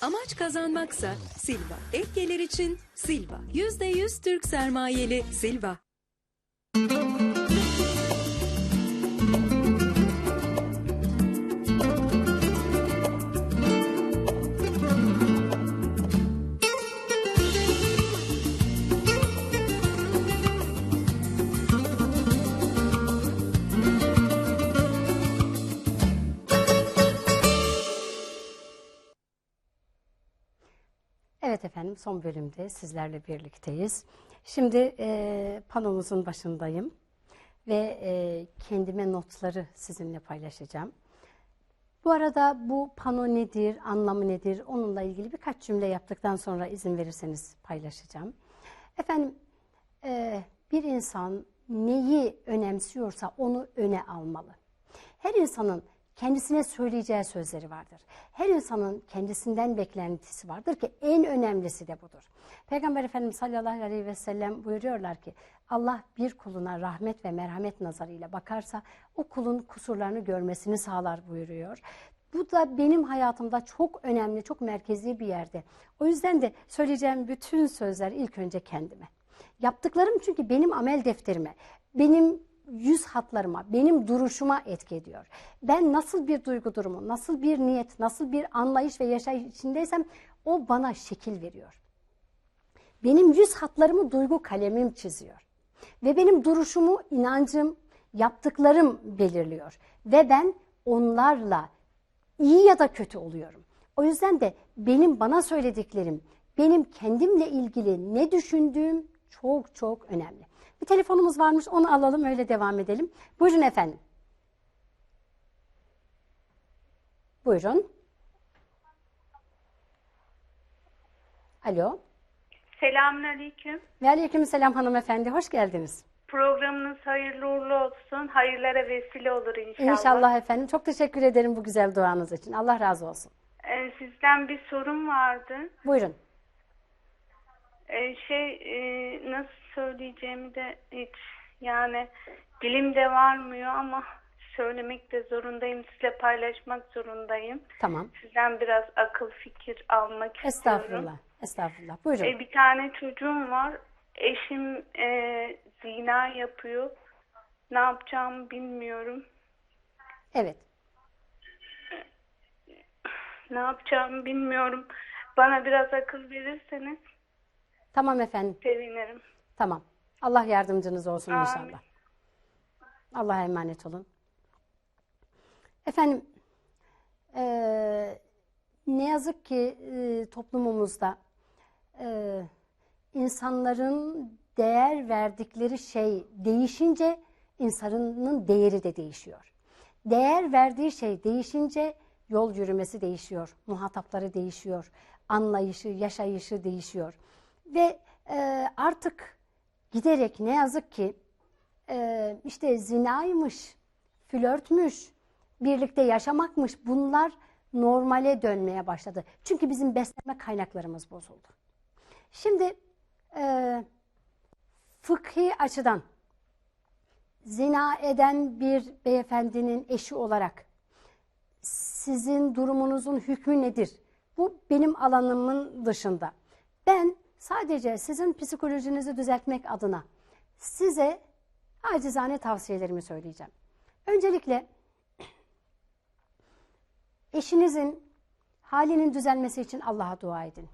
Amaç kazanmaksa Silva. Ek gelir için Silva. %100 Türk sermayeli Silva. Evet efendim son bölümde sizlerle birlikteyiz. Şimdi e, panomuzun başındayım ve e, kendime notları sizinle paylaşacağım. Bu arada bu pano nedir, anlamı nedir onunla ilgili birkaç cümle yaptıktan sonra izin verirseniz paylaşacağım. Efendim e, bir insan neyi önemsiyorsa onu öne almalı. Her insanın kendisine söyleyeceği sözleri vardır. Her insanın kendisinden beklentisi vardır ki en önemlisi de budur. Peygamber Efendimiz sallallahu aleyhi ve sellem buyuruyorlar ki Allah bir kuluna rahmet ve merhamet nazarıyla bakarsa o kulun kusurlarını görmesini sağlar buyuruyor. Bu da benim hayatımda çok önemli, çok merkezi bir yerde. O yüzden de söyleyeceğim bütün sözler ilk önce kendime. Yaptıklarım çünkü benim amel defterime, benim yüz hatlarıma, benim duruşuma etki ediyor. Ben nasıl bir duygu durumu, nasıl bir niyet, nasıl bir anlayış ve yaşayış içindeysem o bana şekil veriyor. Benim yüz hatlarımı duygu kalemim çiziyor. Ve benim duruşumu inancım, yaptıklarım belirliyor. Ve ben onlarla iyi ya da kötü oluyorum. O yüzden de benim bana söylediklerim, benim kendimle ilgili ne düşündüğüm çok çok önemli. Bir telefonumuz varmış onu alalım öyle devam edelim. Buyurun efendim. Buyurun. Alo. Selamünaleyküm. Ve aleykümselam hanımefendi hoş geldiniz. Programınız hayırlı uğurlu olsun. Hayırlara vesile olur inşallah. İnşallah efendim. Çok teşekkür ederim bu güzel duanız için. Allah razı olsun. Ee, sizden bir sorum vardı. Buyurun. Ee, şey e, nasıl söyleyeceğimi de hiç yani dilimde varmıyor ama söylemek de zorundayım. Sizle paylaşmak zorundayım. Tamam. Sizden biraz akıl fikir almak istiyorum. Estağfurullah. Estağfurullah. Buyurun. Ee, bir tane çocuğum var. Eşim e, zina yapıyor. Ne yapacağımı bilmiyorum. Evet. Ne yapacağımı bilmiyorum. Bana biraz akıl verirseniz Tamam efendim. sevinirim. Tamam. Allah yardımcınız olsun Amin. inşallah. Allah'a emanet olun. Efendim, eee, ne yazık ki eee, toplumumuzda eee, insanların değer verdikleri şey değişince insanın değeri de değişiyor. Değer verdiği şey değişince yol yürümesi değişiyor, muhatapları değişiyor, anlayışı, yaşayışı değişiyor. Ve eee, artık giderek ne yazık ki e, işte zinaymış, flörtmüş, birlikte yaşamakmış bunlar normale dönmeye başladı. Çünkü bizim beslenme kaynaklarımız bozuldu. Şimdi e, fıkhi açıdan zina eden bir beyefendinin eşi olarak sizin durumunuzun hükmü nedir? Bu benim alanımın dışında. Ben sadece sizin psikolojinizi düzeltmek adına size acizane tavsiyelerimi söyleyeceğim. Öncelikle eşinizin halinin düzelmesi için Allah'a dua edin.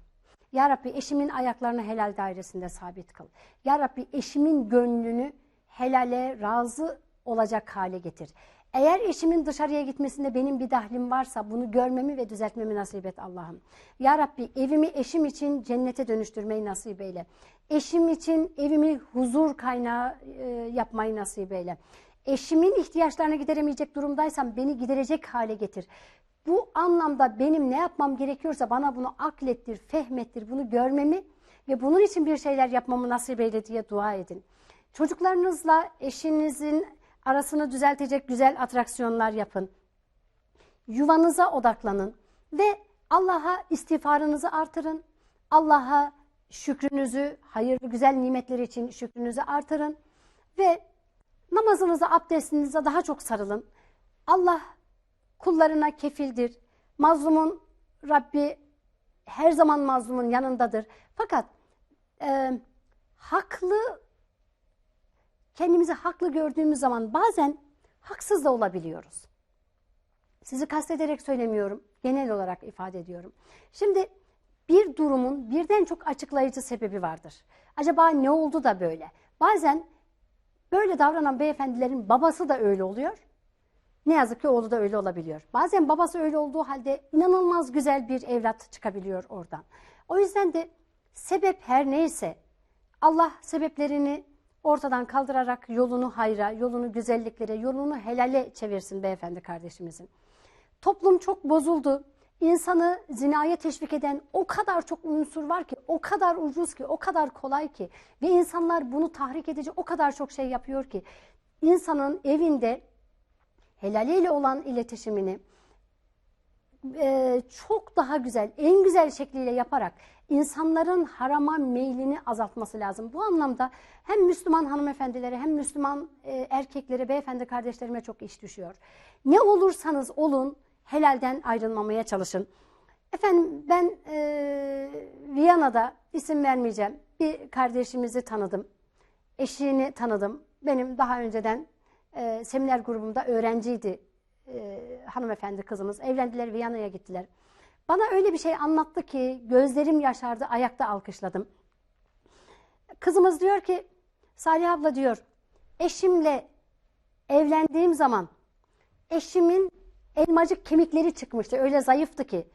Ya Rabbi eşimin ayaklarını helal dairesinde sabit kıl. Ya Rabbi eşimin gönlünü helale razı olacak hale getir. Eğer eşimin dışarıya gitmesinde benim bir dahlim varsa bunu görmemi ve düzeltmemi nasip et Allah'ım. Ya Rabbi evimi eşim için cennete dönüştürmeyi nasip eyle. Eşim için evimi huzur kaynağı e, yapmayı nasip eyle. Eşimin ihtiyaçlarını gideremeyecek durumdaysam beni giderecek hale getir. Bu anlamda benim ne yapmam gerekiyorsa bana bunu aklettir, fehmettir, bunu görmemi ve bunun için bir şeyler yapmamı nasip eyle diye dua edin. Çocuklarınızla eşinizin arasını düzeltecek güzel atraksiyonlar yapın. Yuvanıza odaklanın ve Allah'a istiğfarınızı artırın. Allah'a şükrünüzü, hayırlı güzel nimetleri için şükrünüzü artırın ve namazınıza, abdestinize daha çok sarılın. Allah kullarına kefildir. Mazlumun Rabbi her zaman mazlumun yanındadır. Fakat e, haklı kendimizi haklı gördüğümüz zaman bazen haksız da olabiliyoruz. Sizi kastederek söylemiyorum. Genel olarak ifade ediyorum. Şimdi bir durumun birden çok açıklayıcı sebebi vardır. Acaba ne oldu da böyle? Bazen böyle davranan beyefendilerin babası da öyle oluyor. Ne yazık ki oğlu da öyle olabiliyor. Bazen babası öyle olduğu halde inanılmaz güzel bir evlat çıkabiliyor oradan. O yüzden de sebep her neyse Allah sebeplerini ortadan kaldırarak yolunu hayra, yolunu güzelliklere, yolunu helale çevirsin beyefendi kardeşimizin. Toplum çok bozuldu. İnsanı zinaya teşvik eden o kadar çok unsur var ki, o kadar ucuz ki, o kadar kolay ki ve insanlar bunu tahrik edici o kadar çok şey yapıyor ki insanın evinde helaliyle olan iletişimini e, çok daha güzel, en güzel şekliyle yaparak insanların harama meylini azaltması lazım. Bu anlamda hem Müslüman hanımefendilere hem Müslüman e, erkeklere, beyefendi kardeşlerime çok iş düşüyor. Ne olursanız olun helalden ayrılmamaya çalışın. Efendim ben e, Viyana'da isim vermeyeceğim bir kardeşimizi tanıdım. Eşini tanıdım. Benim daha önceden e, seminer grubumda öğrenciydi e, hanımefendi kızımız. Evlendiler Viyana'ya gittiler. Bana öyle bir şey anlattı ki gözlerim yaşardı, ayakta alkışladım. Kızımız diyor ki, Salih abla diyor, eşimle evlendiğim zaman eşimin elmacık kemikleri çıkmıştı. Öyle zayıftı ki.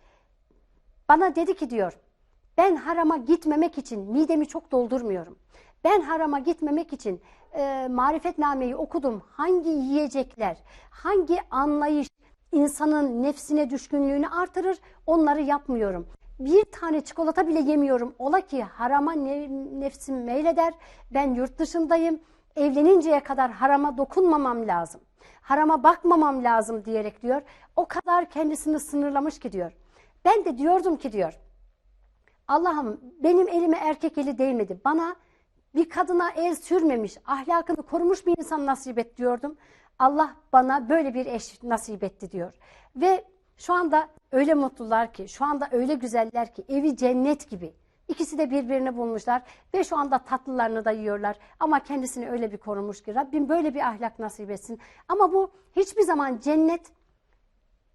Bana dedi ki diyor, ben harama gitmemek için midemi çok doldurmuyorum. Ben harama gitmemek için e, marifetnameyi okudum. Hangi yiyecekler, hangi anlayış insanın nefsine düşkünlüğünü artırır onları yapmıyorum. Bir tane çikolata bile yemiyorum. Ola ki harama ne, nefsim meyleder. Ben yurt dışındayım. Evleninceye kadar harama dokunmamam lazım. Harama bakmamam lazım diyerek diyor. O kadar kendisini sınırlamış ki diyor. Ben de diyordum ki diyor. Allah'ım benim elime erkek eli değmedi. Bana bir kadına el sürmemiş, ahlakını korumuş bir insan nasip et diyordum. Allah bana böyle bir eş nasip etti diyor. Ve şu anda öyle mutlular ki, şu anda öyle güzeller ki, evi cennet gibi. İkisi de birbirini bulmuşlar ve şu anda tatlılarını da yiyorlar. Ama kendisini öyle bir korumuş ki Rabbim böyle bir ahlak nasip etsin. Ama bu hiçbir zaman cennet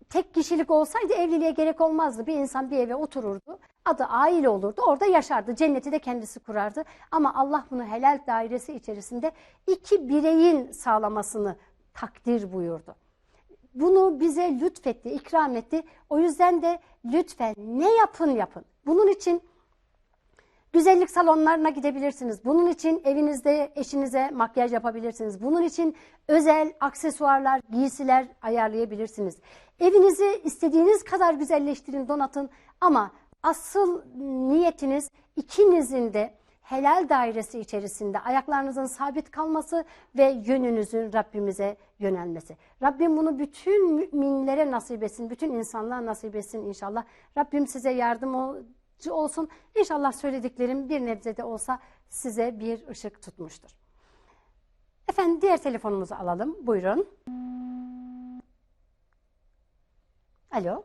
tek kişilik olsaydı evliliğe gerek olmazdı. Bir insan bir eve otururdu, adı aile olurdu, orada yaşardı. Cenneti de kendisi kurardı. Ama Allah bunu helal dairesi içerisinde iki bireyin sağlamasını takdir buyurdu. Bunu bize lütfetti, ikram etti. O yüzden de lütfen ne yapın yapın. Bunun için güzellik salonlarına gidebilirsiniz. Bunun için evinizde eşinize makyaj yapabilirsiniz. Bunun için özel aksesuarlar, giysiler ayarlayabilirsiniz. Evinizi istediğiniz kadar güzelleştirin, donatın ama asıl niyetiniz ikinizin de helal dairesi içerisinde ayaklarınızın sabit kalması ve yönünüzün Rabbimize yönelmesi. Rabbim bunu bütün müminlere nasip etsin, bütün insanlığa nasip etsin inşallah. Rabbim size yardımcı olsun. İnşallah söylediklerim bir nebze de olsa size bir ışık tutmuştur. Efendim diğer telefonumuzu alalım. Buyurun. Alo.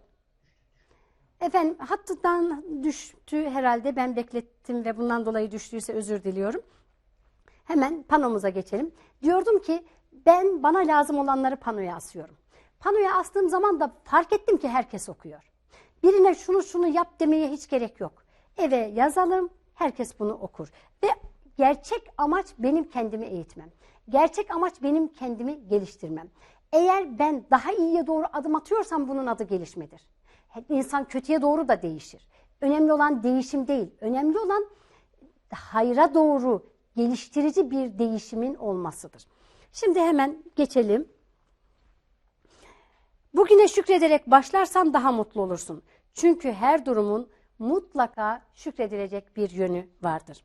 Efendim hattıdan düştü herhalde ben beklettim ve bundan dolayı düştüyse özür diliyorum. Hemen panomuza geçelim. Diyordum ki ben bana lazım olanları panoya asıyorum. Panoya astığım zaman da fark ettim ki herkes okuyor. Birine şunu şunu yap demeye hiç gerek yok. Eve yazalım herkes bunu okur. Ve gerçek amaç benim kendimi eğitmem. Gerçek amaç benim kendimi geliştirmem. Eğer ben daha iyiye doğru adım atıyorsam bunun adı gelişmedir. İnsan kötüye doğru da değişir. Önemli olan değişim değil. Önemli olan hayra doğru geliştirici bir değişimin olmasıdır. Şimdi hemen geçelim. Bugüne şükrederek başlarsan daha mutlu olursun. Çünkü her durumun mutlaka şükredilecek bir yönü vardır.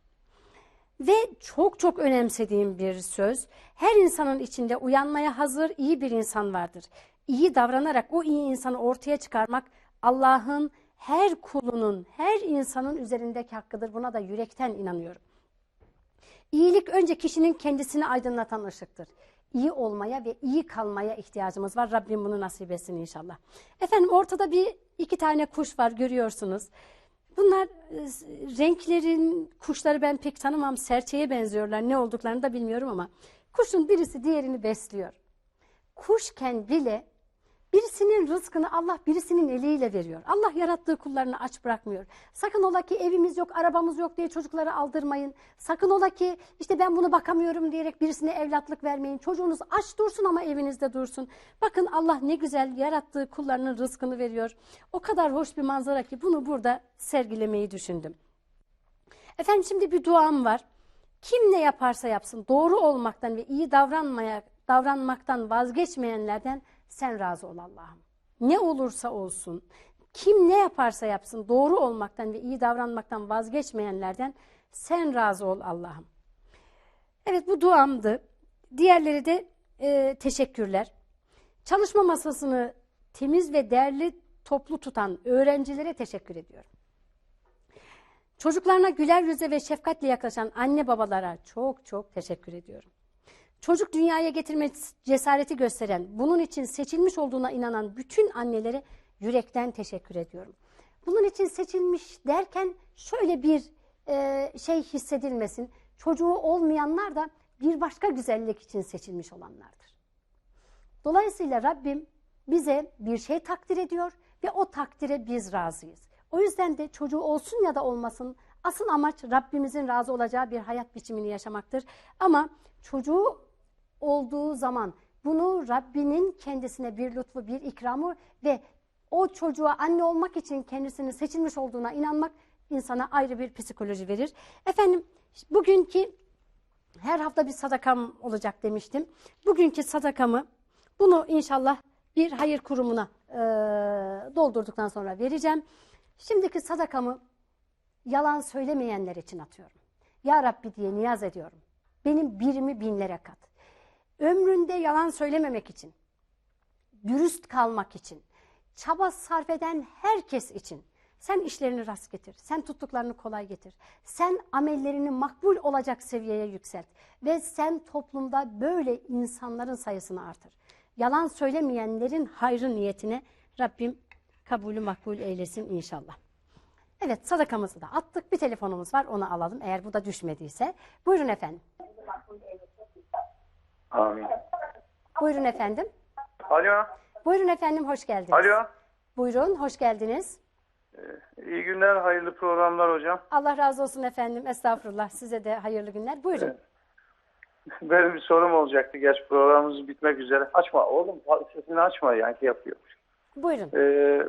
Ve çok çok önemsediğim bir söz, her insanın içinde uyanmaya hazır iyi bir insan vardır. İyi davranarak o iyi insanı ortaya çıkarmak Allah'ın her kulunun, her insanın üzerindeki hakkıdır. Buna da yürekten inanıyorum. İyilik önce kişinin kendisini aydınlatan ışıktır. İyi olmaya ve iyi kalmaya ihtiyacımız var. Rabbim bunu nasip etsin inşallah. Efendim ortada bir iki tane kuş var görüyorsunuz. Bunlar e, renklerin, kuşları ben pek tanımam. Serçeye benziyorlar. Ne olduklarını da bilmiyorum ama kuşun birisi diğerini besliyor. Kuşken bile birisinin rızkını Allah birisinin eliyle veriyor. Allah yarattığı kullarını aç bırakmıyor. Sakın ola ki evimiz yok, arabamız yok diye çocukları aldırmayın. Sakın ola ki işte ben bunu bakamıyorum diyerek birisine evlatlık vermeyin. Çocuğunuz aç dursun ama evinizde dursun. Bakın Allah ne güzel yarattığı kullarının rızkını veriyor. O kadar hoş bir manzara ki bunu burada sergilemeyi düşündüm. Efendim şimdi bir duam var. Kim ne yaparsa yapsın doğru olmaktan ve iyi davranmaya davranmaktan vazgeçmeyenlerden sen razı ol Allah'ım. Ne olursa olsun, kim ne yaparsa yapsın doğru olmaktan ve iyi davranmaktan vazgeçmeyenlerden sen razı ol Allah'ım. Evet bu duamdı. Diğerleri de e, teşekkürler. Çalışma masasını temiz ve değerli toplu tutan öğrencilere teşekkür ediyorum. Çocuklarına güler yüze ve şefkatle yaklaşan anne babalara çok çok teşekkür ediyorum. Çocuk dünyaya getirme cesareti gösteren, bunun için seçilmiş olduğuna inanan bütün annelere yürekten teşekkür ediyorum. Bunun için seçilmiş derken şöyle bir e, şey hissedilmesin. Çocuğu olmayanlar da bir başka güzellik için seçilmiş olanlardır. Dolayısıyla Rabbim bize bir şey takdir ediyor ve o takdire biz razıyız. O yüzden de çocuğu olsun ya da olmasın asıl amaç Rabbimizin razı olacağı bir hayat biçimini yaşamaktır. Ama çocuğu olduğu zaman bunu Rabbinin kendisine bir lütfu, bir ikramı ve o çocuğa anne olmak için kendisini seçilmiş olduğuna inanmak insana ayrı bir psikoloji verir. Efendim bugünkü her hafta bir sadakam olacak demiştim. Bugünkü sadakamı bunu inşallah bir hayır kurumuna e, doldurduktan sonra vereceğim. Şimdiki sadakamı yalan söylemeyenler için atıyorum. Ya Rabbi diye niyaz ediyorum. Benim birimi binlere kat. Ömründe yalan söylememek için, dürüst kalmak için, çaba sarf eden herkes için sen işlerini rast getir, sen tuttuklarını kolay getir, sen amellerini makbul olacak seviyeye yükselt ve sen toplumda böyle insanların sayısını artır. Yalan söylemeyenlerin hayrı niyetine Rabbim kabulü makbul eylesin inşallah. Evet sadakamızı da attık. Bir telefonumuz var onu alalım eğer bu da düşmediyse. Buyurun efendim. Amin. Buyurun efendim. Alo. Buyurun efendim hoş geldiniz. Alo. Buyurun hoş geldiniz. İyi günler, hayırlı programlar hocam. Allah razı olsun efendim. Estağfurullah. Size de hayırlı günler. Buyurun. Benim bir sorum olacaktı. Gerçi programımız bitmek üzere. Açma oğlum, sesini açma yankı yapıyormuş. Buyurun. Ee,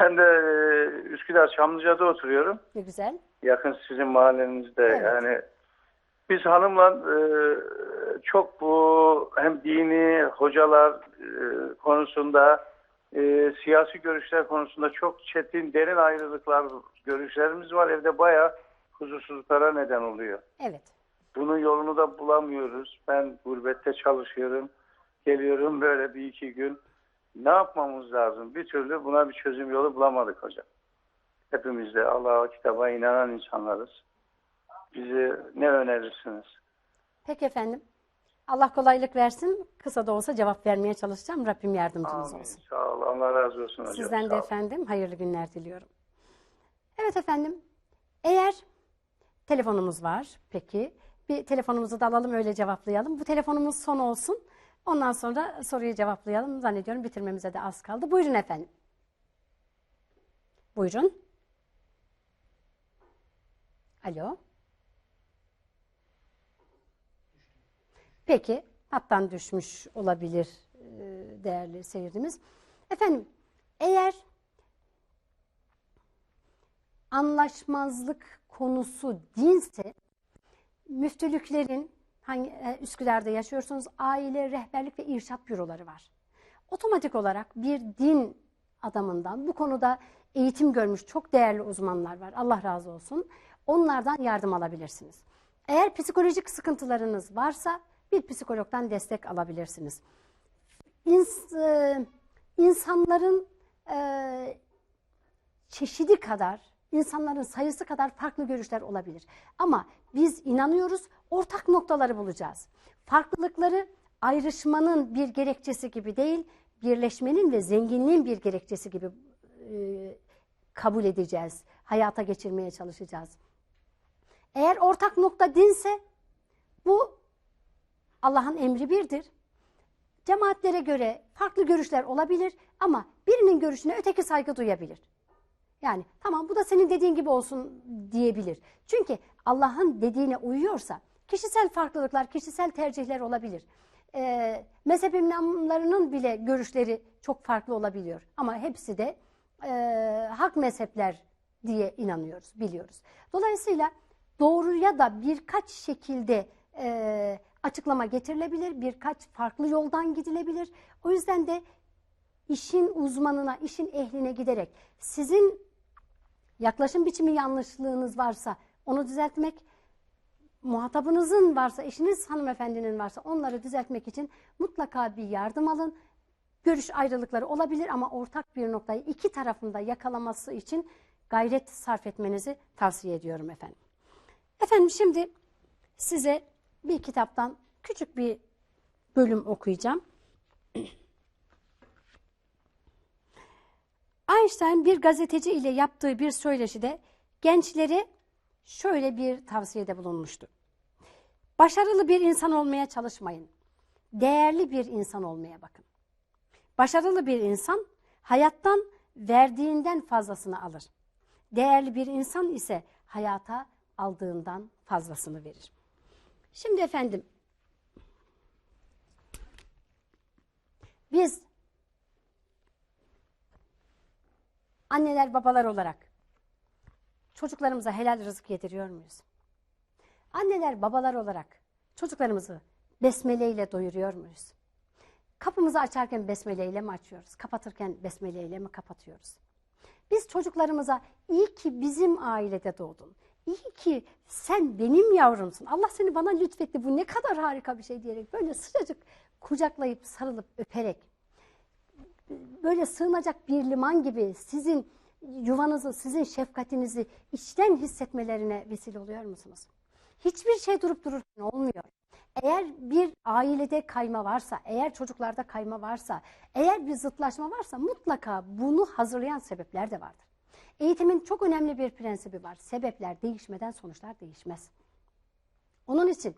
ben de e, Üsküdar Çamlıca'da oturuyorum. Ne güzel. Yakın sizin mahallenizde. Evet. Yani biz hanımla e, çok bu hem dini hocalar e, konusunda e, siyasi görüşler konusunda çok çetin derin ayrılıklar görüşlerimiz var. Evde bayağı huzursuzluklara neden oluyor. Evet. Bunun yolunu da bulamıyoruz. Ben gurbette çalışıyorum. Geliyorum böyle bir iki gün. Ne yapmamız lazım? Bir türlü buna bir çözüm yolu bulamadık hocam. Hepimiz de Allah'a kitaba inanan insanlarız. Bizi ne önerirsiniz? Peki efendim. Allah kolaylık versin. Kısa da olsa cevap vermeye çalışacağım. Rabbim yardımcınız Amin. olsun. Sağ ol. Allah razı olsun hocam. Sizden de efendim hayırlı günler diliyorum. Evet efendim. Eğer telefonumuz var peki. Bir telefonumuzu da alalım öyle cevaplayalım. Bu telefonumuz son olsun. Ondan sonra soruyu cevaplayalım. Zannediyorum bitirmemize de az kaldı. Buyurun efendim. Buyurun. Alo. Peki, hattan düşmüş olabilir e, değerli seyircimiz. Efendim, eğer anlaşmazlık konusu dinse, müftülüklerin, hangi, e, Üsküdar'da yaşıyorsunuz, aile, rehberlik ve irşat büroları var. Otomatik olarak bir din adamından bu konuda eğitim görmüş çok değerli uzmanlar var. Allah razı olsun. Onlardan yardım alabilirsiniz. Eğer psikolojik sıkıntılarınız varsa bir psikologdan destek alabilirsiniz. İns, e, insanların e, çeşidi kadar, insanların sayısı kadar farklı görüşler olabilir. Ama biz inanıyoruz, ortak noktaları bulacağız. Farklılıkları ayrışmanın bir gerekçesi gibi değil, birleşmenin ve zenginliğin bir gerekçesi gibi e, kabul edeceğiz. hayata geçirmeye çalışacağız. Eğer ortak nokta dinse bu Allah'ın emri birdir. Cemaatlere göre farklı görüşler olabilir ama birinin görüşüne öteki saygı duyabilir. Yani tamam bu da senin dediğin gibi olsun diyebilir. Çünkü Allah'ın dediğine uyuyorsa kişisel farklılıklar, kişisel tercihler olabilir. Ee, mezhep imamlarının bile görüşleri çok farklı olabiliyor. Ama hepsi de e, hak mezhepler diye inanıyoruz, biliyoruz. Dolayısıyla doğruya da birkaç şekilde e, açıklama getirilebilir, birkaç farklı yoldan gidilebilir. O yüzden de işin uzmanına, işin ehline giderek sizin yaklaşım biçimi yanlışlığınız varsa onu düzeltmek, muhatabınızın varsa, eşiniz hanımefendinin varsa onları düzeltmek için mutlaka bir yardım alın. Görüş ayrılıkları olabilir ama ortak bir noktayı iki tarafında yakalaması için gayret sarf etmenizi tavsiye ediyorum efendim. Efendim şimdi size bir kitaptan küçük bir bölüm okuyacağım. Einstein bir gazeteci ile yaptığı bir söyleşide gençlere şöyle bir tavsiyede bulunmuştu. Başarılı bir insan olmaya çalışmayın. Değerli bir insan olmaya bakın. Başarılı bir insan hayattan verdiğinden fazlasını alır. Değerli bir insan ise hayata aldığından fazlasını verir. Şimdi efendim biz anneler babalar olarak çocuklarımıza helal rızık yediriyor muyuz? Anneler babalar olarak çocuklarımızı besmeleyle doyuruyor muyuz? Kapımızı açarken besmeleyle mi açıyoruz? Kapatırken besmeleyle mi kapatıyoruz? Biz çocuklarımıza iyi ki bizim ailede doğdun. İyi ki sen benim yavrumsun. Allah seni bana lütfetti. Bu ne kadar harika bir şey diyerek böyle sıcacık kucaklayıp sarılıp öperek böyle sığınacak bir liman gibi sizin yuvanızı, sizin şefkatinizi içten hissetmelerine vesile oluyor musunuz? Hiçbir şey durup dururken olmuyor. Eğer bir ailede kayma varsa, eğer çocuklarda kayma varsa, eğer bir zıtlaşma varsa mutlaka bunu hazırlayan sebepler de vardır. Eğitimin çok önemli bir prensibi var. Sebepler değişmeden sonuçlar değişmez. Onun için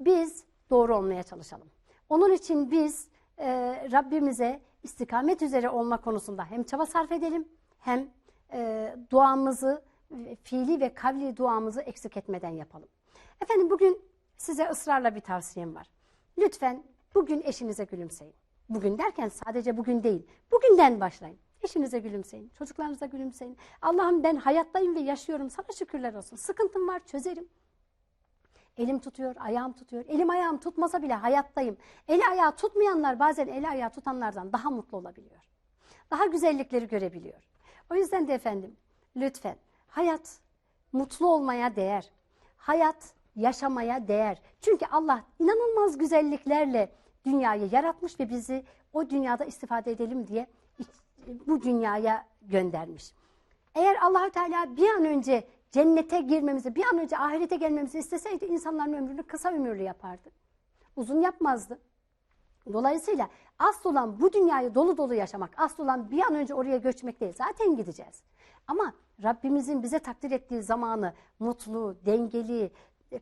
biz doğru olmaya çalışalım. Onun için biz e, Rabbimize istikamet üzere olma konusunda hem çaba sarf edelim hem e, duamızı, fiili ve kavli duamızı eksik etmeden yapalım. Efendim bugün size ısrarla bir tavsiyem var. Lütfen bugün eşinize gülümseyin. Bugün derken sadece bugün değil, bugünden başlayın. Eşinize gülümseyin, çocuklarınıza gülümseyin. Allah'ım ben hayattayım ve yaşıyorum, sana şükürler olsun. Sıkıntım var, çözerim. Elim tutuyor, ayağım tutuyor. Elim ayağım tutmasa bile hayattayım. Eli ayağı tutmayanlar bazen eli ayağı tutanlardan daha mutlu olabiliyor. Daha güzellikleri görebiliyor. O yüzden de efendim lütfen hayat mutlu olmaya değer. Hayat yaşamaya değer. Çünkü Allah inanılmaz güzelliklerle dünyayı yaratmış ve bizi o dünyada istifade edelim diye bu dünyaya göndermiş. Eğer Allahü Teala bir an önce cennete girmemizi, bir an önce ahirete gelmemizi isteseydi insanların ömrünü kısa ömürlü yapardı. Uzun yapmazdı. Dolayısıyla asıl olan bu dünyayı dolu dolu yaşamak, asıl olan bir an önce oraya göçmek değil. Zaten gideceğiz. Ama Rabbimizin bize takdir ettiği zamanı mutlu, dengeli,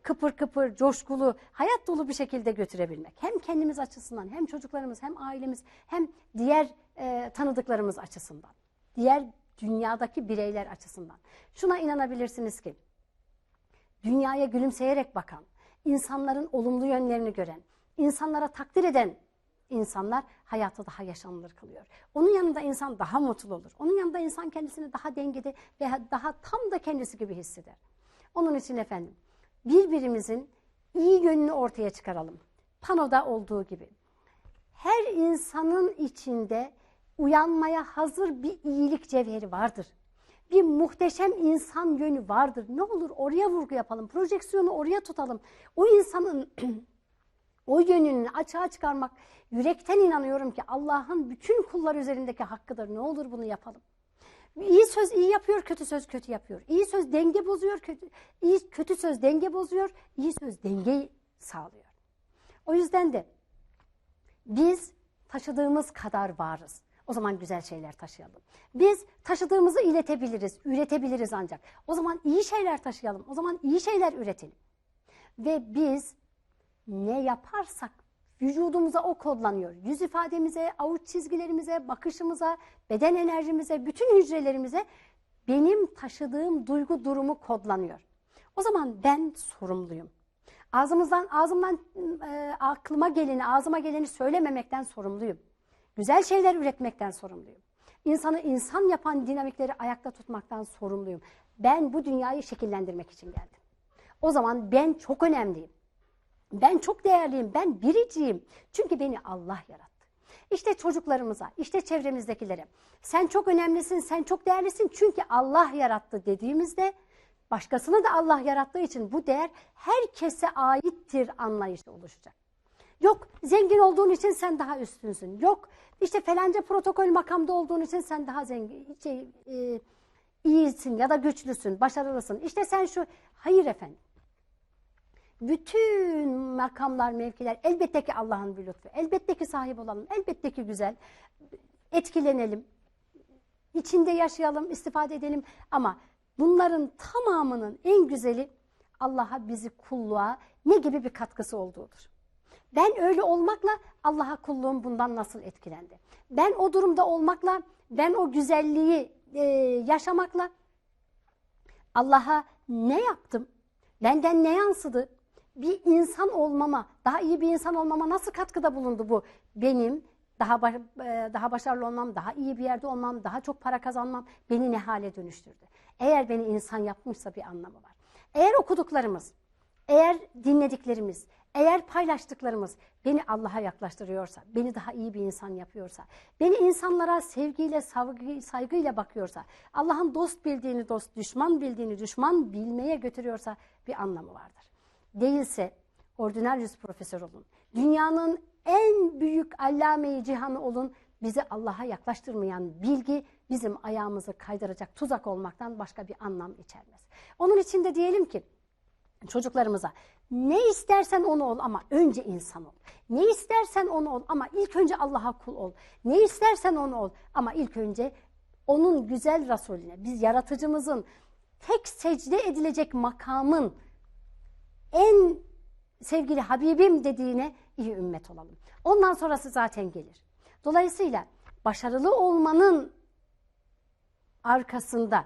kıpır kıpır, coşkulu, hayat dolu bir şekilde götürebilmek. Hem kendimiz açısından, hem çocuklarımız, hem ailemiz, hem diğer e, tanıdıklarımız açısından. Diğer dünyadaki bireyler açısından. Şuna inanabilirsiniz ki, dünyaya gülümseyerek bakan, insanların olumlu yönlerini gören, insanlara takdir eden insanlar hayatı daha yaşanılır kılıyor. Onun yanında insan daha mutlu olur. Onun yanında insan kendisini daha dengede ve daha tam da kendisi gibi hisseder. Onun için efendim birbirimizin iyi yönünü ortaya çıkaralım. Panoda olduğu gibi. Her insanın içinde uyanmaya hazır bir iyilik cevheri vardır. Bir muhteşem insan yönü vardır. Ne olur oraya vurgu yapalım. Projeksiyonu oraya tutalım. O insanın o yönünü açığa çıkarmak yürekten inanıyorum ki Allah'ın bütün kullar üzerindeki hakkıdır. Ne olur bunu yapalım. İyi söz iyi yapıyor, kötü söz kötü yapıyor. İyi söz denge bozuyor, kötü, iyi, kötü söz denge bozuyor, iyi söz dengeyi sağlıyor. O yüzden de biz taşıdığımız kadar varız. O zaman güzel şeyler taşıyalım. Biz taşıdığımızı iletebiliriz, üretebiliriz ancak. O zaman iyi şeyler taşıyalım. O zaman iyi şeyler üretelim. Ve biz ne yaparsak vücudumuza o kodlanıyor. Yüz ifademize, avuç çizgilerimize, bakışımıza, beden enerjimize, bütün hücrelerimize benim taşıdığım duygu durumu kodlanıyor. O zaman ben sorumluyum. Ağzımızdan, ağzımdan e, aklıma geleni, ağzıma geleni söylememekten sorumluyum. Güzel şeyler üretmekten sorumluyum. İnsanı insan yapan dinamikleri ayakta tutmaktan sorumluyum. Ben bu dünyayı şekillendirmek için geldim. O zaman ben çok önemliyim. Ben çok değerliyim, ben biriciyim. Çünkü beni Allah yarattı. İşte çocuklarımıza, işte çevremizdekilere sen çok önemlisin, sen çok değerlisin çünkü Allah yarattı dediğimizde başkasını da Allah yarattığı için bu değer herkese aittir anlayışı oluşacak. Yok zengin olduğun için sen daha üstünsün. Yok işte falanca protokol makamda olduğun için sen daha zengin, şey, e, iyisin ya da güçlüsün, başarılısın. İşte sen şu, hayır efendim. Bütün makamlar, mevkiler elbette ki Allah'ın bir lütfu. Elbette ki sahip olalım. Elbette ki güzel. Etkilenelim. İçinde yaşayalım, istifade edelim. Ama bunların tamamının en güzeli Allah'a bizi kulluğa ne gibi bir katkısı olduğudur. Ben öyle olmakla Allah'a kulluğum bundan nasıl etkilendi? Ben o durumda olmakla, ben o güzelliği e, yaşamakla Allah'a ne yaptım? Benden ne yansıdı? Bir insan olmama, daha iyi bir insan olmama nasıl katkıda bulundu bu? Benim daha baş, e, daha başarılı olmam, daha iyi bir yerde olmam, daha çok para kazanmam beni ne hale dönüştürdü? Eğer beni insan yapmışsa bir anlamı var. Eğer okuduklarımız, eğer dinlediklerimiz, eğer paylaştıklarımız beni Allah'a yaklaştırıyorsa, beni daha iyi bir insan yapıyorsa, beni insanlara sevgiyle, saygı, saygıyla bakıyorsa, Allah'ın dost bildiğini dost, düşman bildiğini düşman bilmeye götürüyorsa bir anlamı vardır. Değilse ordinaryüs profesör olun. Dünyanın en büyük allame cihanı olun. Bizi Allah'a yaklaştırmayan bilgi bizim ayağımızı kaydıracak tuzak olmaktan başka bir anlam içermez. Onun için de diyelim ki çocuklarımıza ne istersen onu ol ama önce insan ol. Ne istersen onu ol ama ilk önce Allah'a kul ol. Ne istersen onu ol ama ilk önce onun güzel Resulüne, biz yaratıcımızın tek secde edilecek makamın en sevgili Habibim dediğine iyi ümmet olalım. Ondan sonrası zaten gelir. Dolayısıyla başarılı olmanın arkasında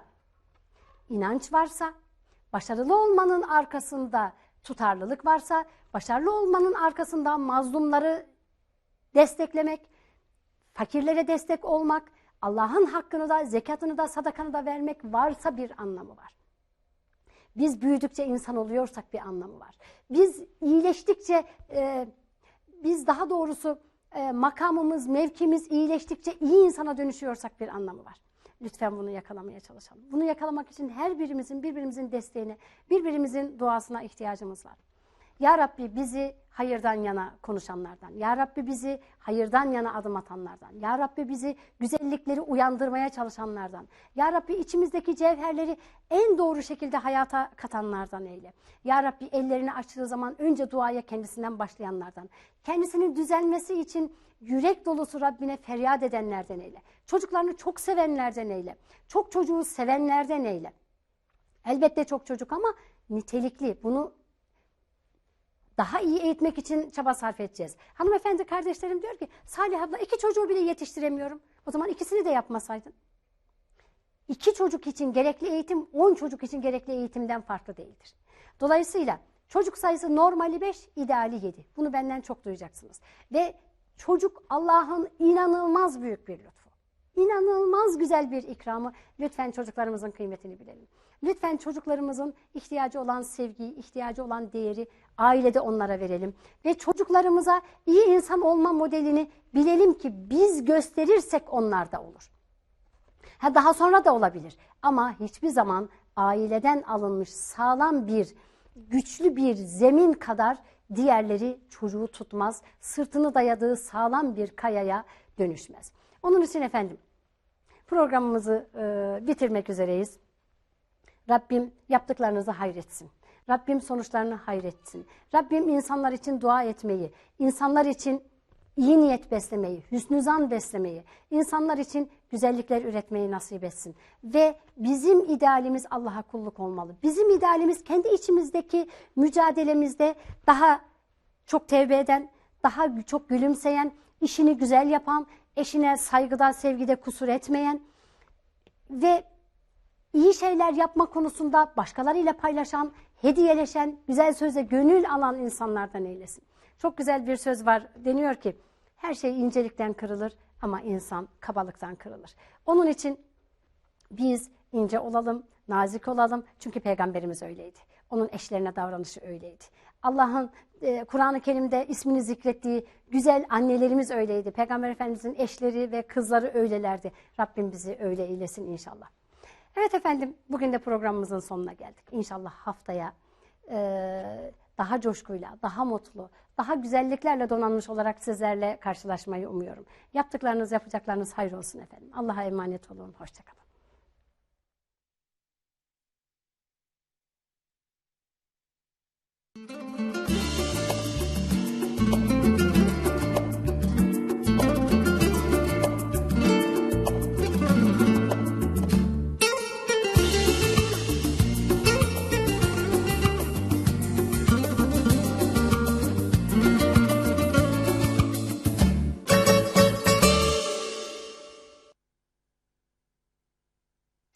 inanç varsa, başarılı olmanın arkasında tutarlılık varsa, başarılı olmanın arkasından mazlumları desteklemek, fakirlere destek olmak, Allah'ın hakkını da, zekatını da, sadakanı da vermek varsa bir anlamı var. Biz büyüdükçe insan oluyorsak bir anlamı var. Biz iyileştikçe, e, biz daha doğrusu e, makamımız, mevkimiz iyileştikçe iyi insana dönüşüyorsak bir anlamı var. Lütfen bunu yakalamaya çalışalım. Bunu yakalamak için her birimizin birbirimizin desteğine, birbirimizin duasına ihtiyacımız var. Ya Rabbi bizi hayırdan yana konuşanlardan, Ya Rabbi bizi hayırdan yana adım atanlardan, Ya Rabbi bizi güzellikleri uyandırmaya çalışanlardan, Ya Rabbi içimizdeki cevherleri en doğru şekilde hayata katanlardan eyle. Ya Rabbi ellerini açtığı zaman önce duaya kendisinden başlayanlardan, kendisinin düzelmesi için yürek dolusu Rabbine feryat edenlerden eyle. Çocuklarını çok sevenlerden eyle. Çok çocuğu sevenlerden eyle. Elbette çok çocuk ama nitelikli. Bunu daha iyi eğitmek için çaba sarf edeceğiz. Hanımefendi kardeşlerim diyor ki Salih abla iki çocuğu bile yetiştiremiyorum. O zaman ikisini de yapmasaydın. İki çocuk için gerekli eğitim on çocuk için gerekli eğitimden farklı değildir. Dolayısıyla çocuk sayısı normali beş, ideali yedi. Bunu benden çok duyacaksınız. Ve çocuk Allah'ın inanılmaz büyük bir lütfu. İnanılmaz güzel bir ikramı. Lütfen çocuklarımızın kıymetini bilelim. Lütfen çocuklarımızın ihtiyacı olan sevgiyi, ihtiyacı olan değeri ailede onlara verelim. Ve çocuklarımıza iyi insan olma modelini bilelim ki biz gösterirsek onlarda olur. Ha daha sonra da olabilir ama hiçbir zaman aileden alınmış sağlam bir, güçlü bir zemin kadar diğerleri çocuğu tutmaz, sırtını dayadığı sağlam bir kayaya dönüşmez. Onun için efendim programımızı e, bitirmek üzereyiz. Rabbim yaptıklarınızı hayretsin. Rabbim sonuçlarını hayretsin. Rabbim insanlar için dua etmeyi, insanlar için iyi niyet beslemeyi, hüsnü zan beslemeyi, insanlar için güzellikler üretmeyi nasip etsin. Ve bizim idealimiz Allah'a kulluk olmalı. Bizim idealimiz kendi içimizdeki mücadelemizde daha çok tevbe eden, daha çok gülümseyen, işini güzel yapan, eşine saygıda, sevgide kusur etmeyen ve iyi şeyler yapma konusunda başkalarıyla paylaşan, hediyeleşen, güzel söze gönül alan insanlardan eylesin. Çok güzel bir söz var. Deniyor ki her şey incelikten kırılır ama insan kabalıktan kırılır. Onun için biz ince olalım, nazik olalım. Çünkü peygamberimiz öyleydi. Onun eşlerine davranışı öyleydi. Allah'ın e, Kur'an-ı Kerim'de ismini zikrettiği güzel annelerimiz öyleydi. Peygamber Efendimizin eşleri ve kızları öylelerdi. Rabbim bizi öyle eylesin inşallah. Evet efendim bugün de programımızın sonuna geldik. İnşallah haftaya e, daha coşkuyla, daha mutlu, daha güzelliklerle donanmış olarak sizlerle karşılaşmayı umuyorum. Yaptıklarınız, yapacaklarınız hayır olsun efendim. Allah'a emanet olun. Hoşçakalın.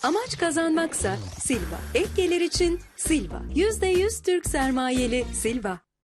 Amaç kazanmaksa Silva. Ek gelir için Silva. %100 Türk sermayeli Silva.